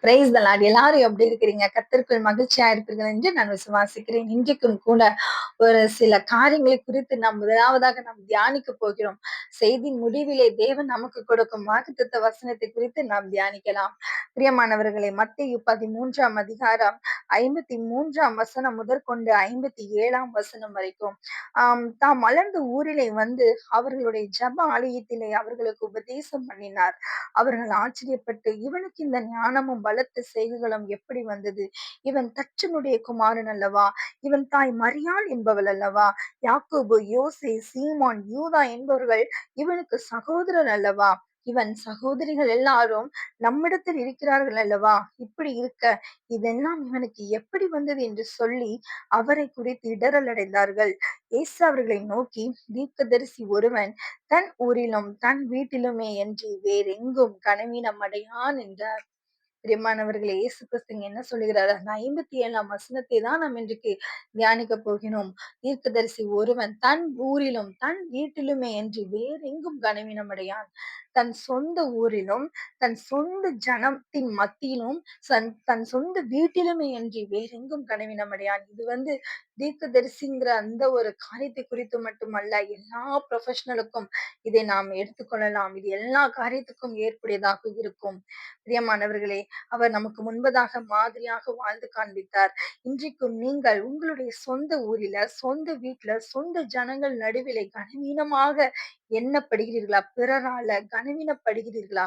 Price தலாட் எல்லாரும் எப்படி இருக்கிறீங்க? கத்திற்குள் மகிழ்ச்சியா இருப்பீர்கள் என்று நான் விசுவாசிக்கிறேன். இன்றைக்கும் கூட ஒரு சில காரியங்களை குறித்து நாம் முதலாவதாக நாம் தியானிக்க போகிறோம். செய்தி முடிவிலே தேவன் நமக்கு கொடுக்கும் வாக்குத்த வசனத்தை குறித்து நாம் தியானிக்கலாம். பிரியமானவர்களை மத்திய பதிமூன்றாம் அதிகாரம் ஐம்பத்தி மூன்றாம் வசனம் முதற்கொண்டு ஐம்பத்தி ஏழாம் வசனம் வரைக்கும். ஆஹ் தாம் மலர்ந்த ஊரிலே வந்து அவர்களுடைய ஜப ஆலயத்திலே அவர்களுக்கு உபதேசம் பண்ணினார். அவர்கள் ஆச்சரியப்பட்டு இவனுக்கு இந்த ஞானமும் பலத்த செய்கைகளும் எப்படி வந்தது? இவன் தச்சனுடைய குமாரன் அல்லவா? இவன் தாய் மரியாள் என்பவள் அல்லவா? யாக்கோபு யோசே சீமான் யூதா என்பவர்கள் இவனுக்கு சகோதரன் அல்லவா? இவன் சகோதரிகள் எல்லாரும் நம்மிடத்தில் இருக்கிறார்கள் அல்லவா? இப்படி இருக்க இதெல்லாம் இவனுக்கு எப்படி வந்தது என்று சொல்லி அவரை குறித்து இடரல் அடைந்தார்கள். இயேசு அவர்களை நோக்கி தீர்க்கதரிசி ஒருவன் தன் ஊரிலும் தன் வீட்டிலுமே என்று வேறெங்கும் கனவீனம் அடையான் என்றார். பிரியமானவர்களே இயேசு கிறிஸ்துங்க என்ன சொல்லுகிறார்? அந்த ஐம்பத்தி ஏழாம் வசனத்தை தான் நாம் இன்றைக்கு தியானிக்க போகிறோம். தீர்க்கதரிசி ஒருவன் தன் ஊரிலும் தன் வீட்டிலுமே என்று வேறெங்கும் கனவீனமடையான். தன் சொந்த ஊரிலும் தன் சொந்த ஜனத்தின் மத்தியிலும் தன் சொந்த வீட்டிலுமே என்று வேறெங்கும் கனவீனமடையான். இது வந்து தீர்க்கதரிசிங்கிற அந்த ஒரு காரியத்தை குறித்து மட்டுமல்ல எல்லா ப்ரொஃபஷனலுக்கும் இதை நாம் எடுத்துக்கொள்ளலாம் இது எல்லா காரியத்துக்கும் ஏற்புடையதாக இருக்கும். பிரியமானவர்களே அவர் நமக்கு முன்பதாக மாதிரியாக வாழ்ந்து காண்பித்தார். இன்றைக்கும் நீங்கள் உங்களுடைய சொந்த ஊரில சொந்த வீட்டுல சொந்த ஜனங்கள் நடுவிலே கனவீனமாக எண்ணப்படுகிறீர்களா? பிறரால கனவீனப்படுகிறீர்களா?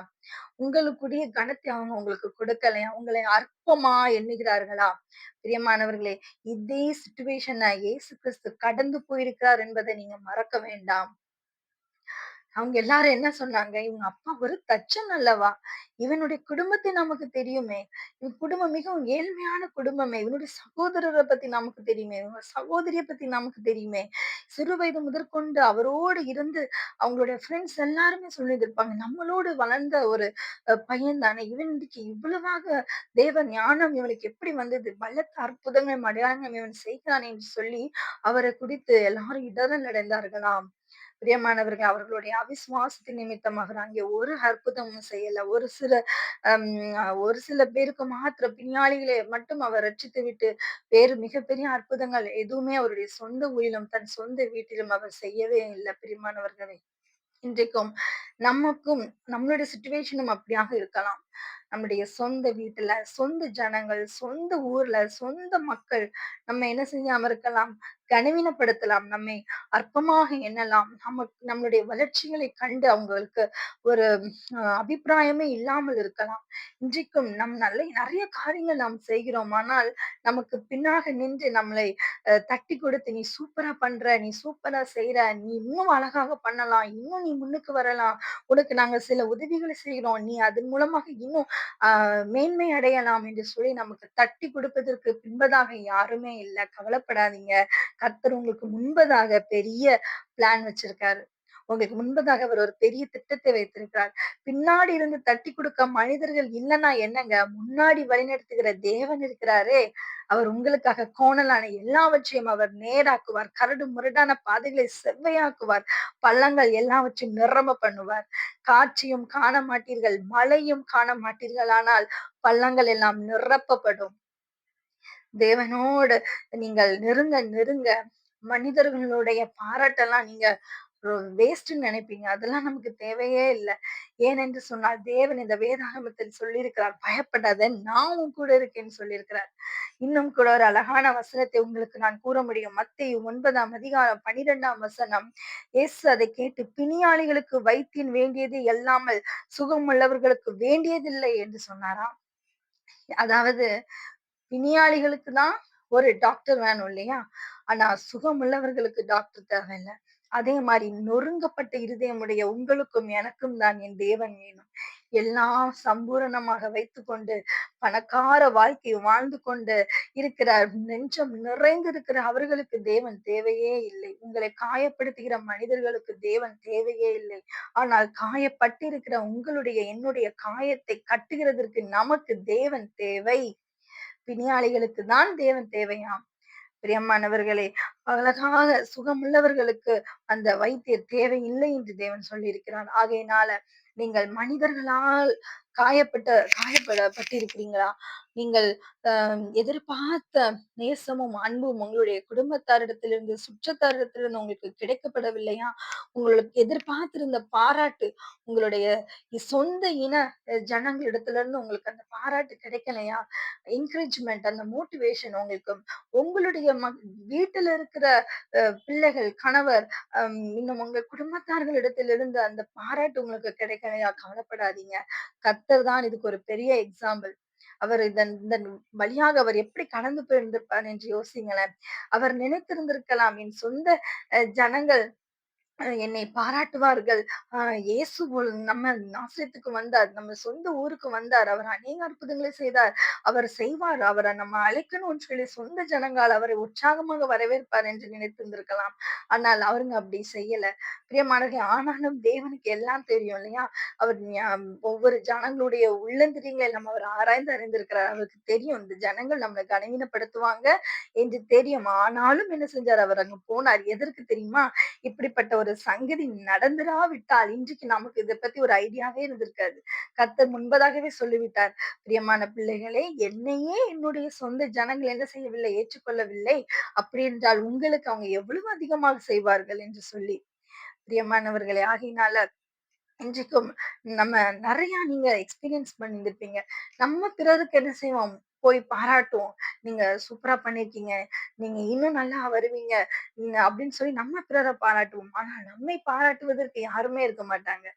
உங்களுக்குரிய கனத்தை அவங்க உங்களுக்கு கொடுக்கலையா? உங்களை அற்பமா எண்ணுகிறார்களா? பிரியமானவர்களே இதே சுச்சுவேஷனை இயேசு கிறிஸ்து கடந்து போயிருக்கிறார் என்பதை நீங்க மறக்க வேண்டாம். அவங்க எல்லாரும் என்ன சொன்னாங்க இவங்க அப்பா ஒரு தச்சன் அல்லவா? இவனுடைய குடும்பத்தை நமக்கு தெரியுமே. இவன் குடும்பம் மிகவும் ஏழ்மையான குடும்பமே. இவனுடைய சகோதரரை பத்தி நமக்கு தெரியுமே. இவங்க சகோதரிய பத்தி நமக்கு தெரியுமே. சிறு வயது முதற்கொண்டு அவரோடு இருந்து அவங்களுடைய ஃப்ரெண்ட்ஸ் எல்லாருமே சொல்லியிருப்பாங்க நம்மளோடு வளர்ந்த ஒரு பையன் தானே. இவன் இவ்வளவாக தேவ ஞானம் இவனுக்கு எப்படி வந்தது? பலத்த அற்புதங்கள் மடையாளங்கள் இவன் செய்கிறான் என்று சொல்லி அவரை குறித்து எல்லாரும் இடரல் அடைந்தார்களாம். பிரியமானவர்கள் அவர்களுடைய அவிசுவாசத்தின் நிமித்தமாக அங்கே ஒரு அற்புதமும் செய்யல. ஒரு சில ஒரு சில பேருக்கு மாத்திர பின்னாளிகளை மட்டும் அவர் ரட்சித்து விட்டு வேறு மிகப்பெரிய அற்புதங்கள் எதுவுமே அவருடைய சொந்த ஊரிலும் தன் சொந்த வீட்டிலும் அவர் செய்யவே இல்லை பிரியமானவர்களே. இன்றைக்கும் நமக்கும் நம்மளுடைய சுச்சுவேஷனும் அப்படியாக இருக்கலாம். நம்முடைய சொந்த வீட்டுல சொந்த ஜனங்கள் சொந்த ஊர்ல சொந்த மக்கள் நம்ம என்ன செய்யாம இருக்கலாம்? கனவீனப்படுத்தலாம். நம்மை அற்பமாக எண்ணலாம். நமக்கு நம்மளுடைய வளர்ச்சிகளை கண்டு அவங்களுக்கு ஒரு அபிப்பிராயமே இல்லாமல் இருக்கலாம். இன்றைக்கும் நம் நல்ல நிறைய காரியங்கள் நாம் செய்கிறோம். ஆனால் நமக்கு பின்னாக நின்று நம்மளை தட்டி கொடுத்து நீ சூப்பரா பண்ற நீ சூப்பரா செய்யற நீ இன்னும் அழகாக பண்ணலாம். இன்னும் நீ முன்னுக்கு வரலாம். உனக்கு நாங்க சில உதவிகளை செய்கிறோம். நீ அதன் மூலமாக இன்னும் மேன்மை அடையலாம் என்று சொல்லி நமக்கு தட்டி கொடுப்பதற்கு பின்பதாக யாருமே இல்லை. கவலைப்படாதீங்க. கர்த்தர் உங்களுக்கு முன்பதாக பெரிய பிளான் வச்சிருக்காரு. உங்களுக்கு முன்பதாக அவர் ஒரு பெரிய திட்டத்தை வைத்திருக்கிறார். பின்னாடி இருந்து தட்டி கொடுக்க மனிதர்கள் இல்லைன்னா என்னங்க? முன்னாடி வழிநடத்துகிற தேவன் இருக்கிறாரே. அவர் உங்களுக்காக கோணலான எல்லாவற்றையும் அவர் நேராக்குவார். கரடு முரடான பாதைகளை செவ்வையாக்குவார். பள்ளங்கள் எல்லாவற்றையும் நிரம்ப பண்ணுவார். காட்சியும் காண மாட்டீர்கள் மழையும் காண மாட்டீர்கள். ஆனால் பள்ளங்கள் எல்லாம் நிரப்பப்படும். தேவனோடு நீங்கள் நெருங்க நெருங்க. மனிதர்களுடைய பாராட்டெல்லாம் நீங்க வேஸ்ட்ன்னு நினைப்பீங்க. அதெல்லாம் நமக்கு தேவையே இல்லை. ஏனென்று சொன்னால் தேவன் இந்த வேதாகமத்தில் சொல்லியிருக்கிறார் பயப்படாத நானும் கூட இருக்கேன்னு சொல்லியிருக்கிறார். இன்னும் கூட ஒரு அழகான வசனத்தை உங்களுக்கு நான் கூற முடியும். மத்திய ஒன்பதாம் அதிகாரம் பனிரெண்டாம் வசனம். எஸ் அதை கேட்டு பிணியாளிகளுக்கு வைத்தியம் வேண்டியது எல்லாமல் சுகம் உள்ளவர்களுக்கு வேண்டியதில்லை என்று சொன்னாராம். அதாவது பிணியாளிகளுக்கு தான் ஒரு டாக்டர் வேணும் இல்லையா? ஆனா சுகம் உள்ளவர்களுக்கு டாக்டர் தேவையில்லை. அதே மாதிரி நொறுங்கப்பட்ட இருதயமுடைய உங்களுக்கும் எனக்கும் தான் என் தேவன் வேணும். எல்லாம் சம்பூரணமாக வைத்துக்கொண்டு பணக்கார வாழ்க்கை வாழ்ந்து கொண்டு இருக்கிற நெஞ்சம் நிறைந்திருக்கிற அவர்களுக்கு தேவன் தேவையே இல்லை. உங்களை காயப்படுத்துகிற மனிதர்களுக்கு தேவன் தேவையே இல்லை. ஆனால் காயப்பட்டிருக்கிற உங்களுடைய என்னுடைய காயத்தை கட்டுகிறதற்கு நமக்கு தேவன் தேவை. பிணியாளிகளுக்கு தான் தேவன் தேவையாம். பிரியமானவர்களே அழகாக சுகமுள்ளவர்களுக்கு அந்த வைத்தியர் தேவையில்லை என்று தேவன் சொல்லியிருக்கிறான் ஆகையினால நீங்கள் மனிதர்களால் காயப்பட்ட காயப்படப்பட்டிருக்கிறீங்களா? நீங்கள் எதிர்பார்த்த நேசமும் அன்பும் உங்களுடைய குடும்பத்தாரிடத்திலிருந்து சுற்றத்தாரிடத்திலிருந்து உங்களுக்கு கிடைக்கப்படவில்லையா? உங்களுக்கு எதிர்பார்த்திருந்த பாராட்டு உங்களுடைய சொந்த இன ஜனங்களிடத்துல இருந்து உங்களுக்கு அந்த பாராட்டு கிடைக்கலையா? என்கரேஜ்மெண்ட் அந்த மோட்டிவேஷன் உங்களுக்கு உங்களுடைய ம வீட்டுல இருக்கிற பிள்ளைகள் கணவர் இன்னும் உங்க குடும்பத்தார்களிடத்திலிருந்து அந்த பாராட்டு உங்களுக்கு கிடைக்க கிடைக்கலையா கவலைப்படாதீங்க. கத்தர் தான் இதுக்கு ஒரு பெரிய எக்ஸாம்பிள். அவர் இதன் இதன் வழியாக அவர் எப்படி கடந்து போயிருந்திருப்பார் என்று யோசிங்களேன் அவர் நினைத்திருந்திருக்கலாம். என் சொந்த ஜனங்கள் என்னை பாராட்டுவார்கள். ஆஹ் இயேசு நம்ம நாசிரியத்துக்கு வந்தார் நம்ம சொந்த ஊருக்கு வந்தார் அவர் அநேக அற்புதங்களை செய்தார். அவர் செய்வார் அவரை நம்ம அழைக்கணும்னு சொல்லி சொந்த ஜனங்கள் அவரை உற்சாகமாக வரவேற்பார் என்று நினைத்திருந்திருக்கலாம். ஆனால் அவருங்க அப்படி செய்யல. பிரியமானவர்கள் ஆனாலும் தேவனுக்கு எல்லாம் தெரியும் இல்லையா? அவர் ஒவ்வொரு ஜனங்களுடைய உள்ளந்திரியங்களை நம்ம அவர் ஆராய்ந்து அறிந்திருக்கிறார். அவருக்கு தெரியும் இந்த ஜனங்கள் நம்மளை கனவீனப்படுத்துவாங்க என்று தெரியும். ஆனாலும் என்ன செஞ்சார்? அவர் அங்க போனார். எதற்கு தெரியுமா? இப்படிப்பட்ட ஒரு சங்கதி நடந்துடாவிட்டால் இன்றைக்கு நமக்கு இதை பத்தி ஒரு ஐடியாவே இருந்திருக்காது. கத்தர் முன்பதாகவே சொல்லிவிட்டார் பிரியமான பிள்ளைகளே என்னையே என்னுடைய சொந்த ஜனங்கள் என்ன செய்யவில்லை ஏற்றுக்கொள்ளவில்லை. அப்படி என்றால் உங்களுக்கு அவங்க எவ்வளவு அதிகமாக செய்வார்கள்? என்று சொல்லி பிரியமானவர்களே ஆகினால இன்றைக்கும் நம்ம நிறைய நீங்க எக்ஸ்பீரியன்ஸ் பண்ணிருப்பீங்க நம்ம பிறருக்கு என்ன செய்வோம்? போய் பாராட்டுவோம். நீங்க சூப்பரா பண்ணிருக்கீங்க நீங்க இன்னும் நல்லா வருவீங்க. நீங்க அப்படின்னு சொல்லி நம்ம பிறரை பாராட்டுவோம். ஆனா நம்மை பாராட்டுவதற்கு யாருமே இருக்க மாட்டாங்க.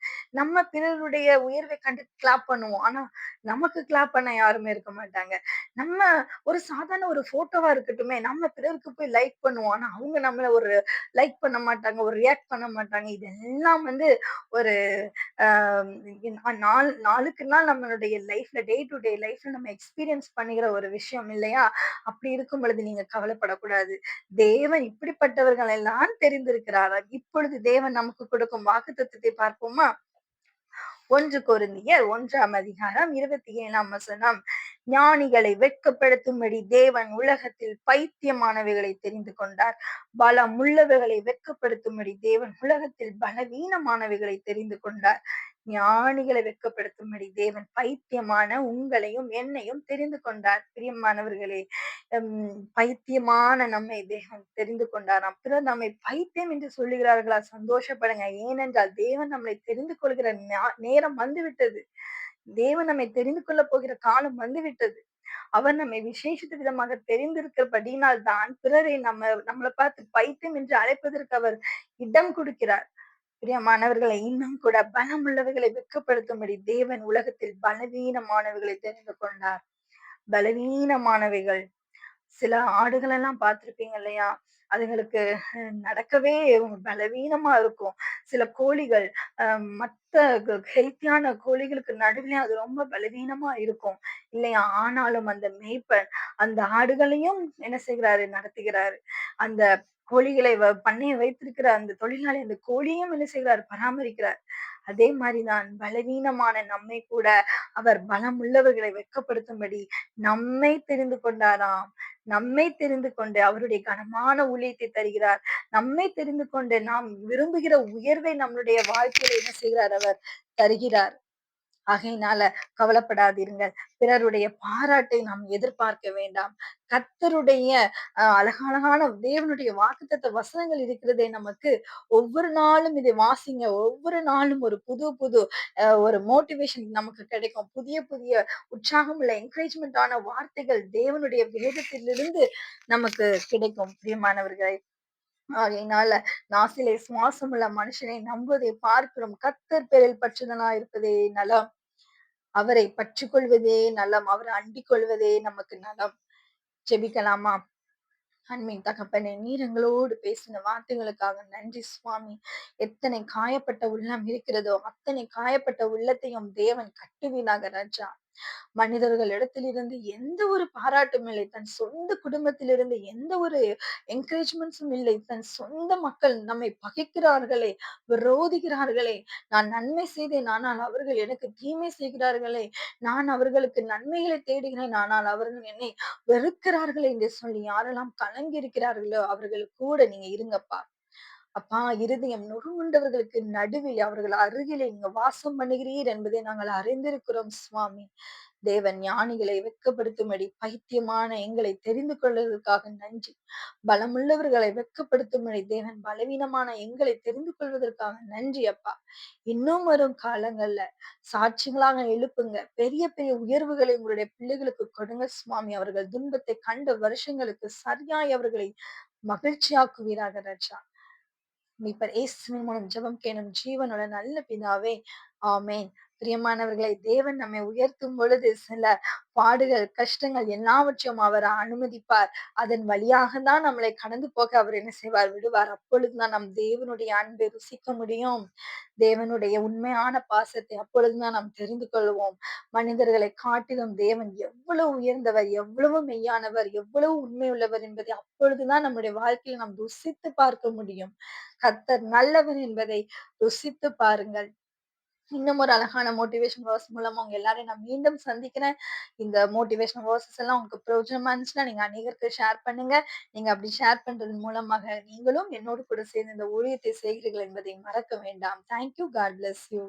நம்ம பிறருடைய உயர்வை கண்டு கிளாப் பண்ணுவோம். ஆனா நமக்கு கிளாப் பண்ண யாருமே இருக்க மாட்டாங்க. நம்ம ஒரு சாதாரண ஒரு போட்டோவா இருக்கட்டுமே நம்ம பிறருக்கு போய் லைக் பண்ணுவோம். ஆனா அவங்க நம்மள ஒரு லைக் பண்ண மாட்டாங்க ஒரு ரியாக்ட் பண்ண மாட்டாங்க. இதெல்லாம் வந்து ஒரு நாள் நாளுக்கு நாள் நம்மளுடைய லைஃப்ல டே டு டே லைஃப்ல நம்ம எக்ஸ்பீரியன்ஸ் பண்ணி அப்படிங்கிற ஒரு விஷயம் இல்லையா? அப்படி இருக்கும் பொழுது நீங்க கவலைப்படக்கூடாது. தேவன் இப்படிப்பட்டவர்கள் எல்லாம் தெரிந்திருக்கிறாரா. இப்பொழுது தேவன் நமக்கு கொடுக்கும் வாக்கு தத்துவத்தை பார்ப்போமா? ஒன்று கொருந்தியர் ஒன்றாம் அதிகாரம் இருபத்தி ஏழாம் வசனம். ஞானிகளை வெட்கப்படுத்தும்படி தேவன் உலகத்தில் பைத்தியமானவைகளை தெரிந்து கொண்டார். பலம் உள்ளவைகளை வெட்கப்படுத்தும்படி தேவன் உலகத்தில் பலவீனமானவைகளை தெரிந்து கொண்டார். ஞானிகளை வெட்கப்படுத்தும்படி தேவன் பைத்தியமான உங்களையும் என்னையும் தெரிந்து கொண்டார். பிரியமானவர்களே பைத்தியமான நம்மை தேவன் தெரிந்து கொண்டாராம். பிறர் நம்மை பைத்தியம் என்று சொல்லுகிறார்களா? சந்தோஷப்படுங்க. ஏனென்றால் தேவன் நம்மளை தெரிந்து கொள்கிற நேரம் வந்துவிட்டது. தேவன் நம்மை தெரிந்து கொள்ள போகிற காலம் வந்துவிட்டது. அவர் நம்மை விசேஷித்த விதமாக தெரிந்திருக்கிறபடினால் தான் பிறரை நம்ம நம்மளை பார்த்து பைத்தியம் என்று அழைப்பதற்கு அவர் இடம் கொடுக்கிறார். பிரியமானவர்களை இன்னும் கூட பலம் உள்ளவர்களை வெக்கப்படுத்தும்படி தேவன் உலகத்தில் பலவீனமானவர்களை தெரிந்து கொண்டார். பலவீனமானவைகள். சில ஆடுகள் எல்லாம் பார்த்திருப்பீங்க இல்லையா? அதுங்களுக்கு நடக்கவே பலவீனமா இருக்கும். சில கோழிகள் மத்த ஹெல்த்தியான கோழிகளுக்கு நடுவில் அது ரொம்ப பலவீனமா இருக்கும். இல்லையா? ஆனாலும் அந்த மேய்ப்பன் அந்த ஆடுகளையும் என்ன செய்கிறாரு? நடத்துகிறாரு. அந்த கோழிகளை பண்ணைய வைத்திருக்கிற அந்த தொழிலாளி அந்த கோழியும் என்ன செய்கிறார் பராமரிக்கிறார். அதே மாதிரிதான் பலவீனமான நம்மை கூட அவர் பலம் உள்ளவர்களை வெட்கப்படுத்தும்படி நம்மை தெரிந்து கொண்டாராம். நம்மை தெரிந்து கொண்டு அவருடைய கனமான ஊழியத்தை தருகிறார். நம்மை தெரிந்து கொண்டு நாம் விரும்புகிற உயர்வை நம்மளுடைய வாழ்க்கையில என்ன செய்கிறார்? அவர் தருகிறார். ஆகையினால கவலைப்படாதீர்கள் பிறருடைய பாராட்டை நாம் எதிர்பார்க்க வேண்டாம். கத்தருடைய அழகான தேவனுடைய வாக்குத்த வசனங்கள் இருக்கிறதே நமக்கு. ஒவ்வொரு நாளும் இதை வாசிங்க. ஒவ்வொரு நாளும் ஒரு புது புது ஒரு மோட்டிவேஷன் நமக்கு கிடைக்கும். புதிய புதிய உற்சாகம் உள்ள என்கரேஜ்மெண்ட் ஆன வார்த்தைகள் தேவனுடைய வேதத்திலிருந்து நமக்கு கிடைக்கும். பிரியமானவர்களை ஆகையினால நாசிலே சுவாசம் உள்ள மனுஷனை நம்புவதை பார்க்கிறோம். கத்தர் பேரில் பற்றுதனா இருப்பதே நலம். அவரை பற்றி கொள்வதே நலம். அவரை அண்டிக் கொள்வதே நமக்கு நலம். ஜெபிக்கலாமா? அன்பின் தகப்பனே நீர் எங்களோடு பேசின வார்த்தைகளுக்காக நன்றி சுவாமி. எத்தனை காயப்பட்ட உள்ளம் இருக்கிறதோ அத்தனை காயப்பட்ட உள்ளத்தையும் தேவன் கட்டுவீனாக ராஜா. மனிதர்களிடத்திலிருந்து எந்த ஒரு பாராட்டும் இல்லை. தன் சொந்த குடும்பத்திலிருந்து எந்த ஒரு என்கரேஜ்மெண்ட்ஸும் இல்லை. தன் சொந்த மக்கள் நம்மை பகைக்கிறார்களே விரோதிக்கிறார்களே. நான் நன்மை செய்தேன் ஆனால் அவர்கள் எனக்கு தீமை செய்கிறார்களே. நான் அவர்களுக்கு நன்மைகளை தேடுகிறேன் ஆனால் அவர்கள் என்னை வெறுக்கிறார்களே என்று சொல்லி யாரெல்லாம் கலங்கி இருக்கிறார்களோ அவர்கள் கூட நீங்க இருங்கப்பா. அப்பா இருதயம் நொறுங்குண்டவர்களுக்கு நடுவில் அவர்கள் அருகிலே நீங்க வாசம் பண்ணுகிறீர் என்பதை நாங்கள் அறிந்திருக்கிறோம் சுவாமி. தேவன் ஞானிகளை வெட்கப்படுத்தும்படி பைத்தியமான எங்களை தெரிந்து கொள்வதற்காக நன்றி. பலமுள்ளவர்களை வெக்கப்படுத்தும்படி தேவன் பலவீனமான எங்களை தெரிந்து கொள்வதற்காக நன்றி அப்பா. இன்னும் வரும் காலங்கள்ல சாட்சிகளாக எழுப்புங்க. பெரிய பெரிய உயர்வுகளை உங்களுடைய பிள்ளைகளுக்கு கொடுங்க சுவாமி. அவர்கள் துன்பத்தை கண்ட வருஷங்களுக்கு சரியாய் அவர்களை மகிழ்ச்சியாக்குவீராக ராஜா மீட்பர் இயேசுவின் மூலம் ஜெபம் கேளும் ஜீவனோட நல்ல பிதாவே ஆமேன். பிரியமானவர்களை தேவன் நம்மை உயர்த்தும் பொழுது சில பாடுகள் கஷ்டங்கள் எல்லாவற்றையும் அவர் அனுமதிப்பார். அதன் வழியாக தான் நம்மளை கடந்து போக அவர் என்ன செய்வார்? விடுவார். அப்பொழுதுதான் நம் தேவனுடைய அன்பை ருசிக்க முடியும். தேவனுடைய உண்மையான பாசத்தை அப்பொழுதுதான் நாம் தெரிந்து கொள்வோம். மனிதர்களை காட்டிலும் தேவன் எவ்வளவு உயர்ந்தவர் எவ்வளவு மெய்யானவர் எவ்வளவு உண்மை உள்ளவர் என்பதை அப்பொழுதுதான் நம்முடைய வாழ்க்கையில் நாம் ருசித்து பார்க்க முடியும். கத்தர் நல்லவர் என்பதை ருசித்து பாருங்கள். இன்னும் ஒரு அழகான மோட்டிவேஷன் வேர்ஸ் மூலமா உங்க எல்லாரையும் நான் மீண்டும் சந்திக்கிறேன். இந்த மோட்டிவேஷன் வேர்சஸ் எல்லாம் உங்களுக்கு பிரயோஜனமா இருந்துச்சுன்னா நீங்க அநேகருக்கு ஷேர் பண்ணுங்க. நீங்க அப்படி ஷேர் பண்றது மூலமாக நீங்களும் என்னோடு கூட சேர்ந்து இந்த ஊழியத்தை செய்கிறீர்கள் என்பதை மறக்க வேண்டாம். Thank you God bless you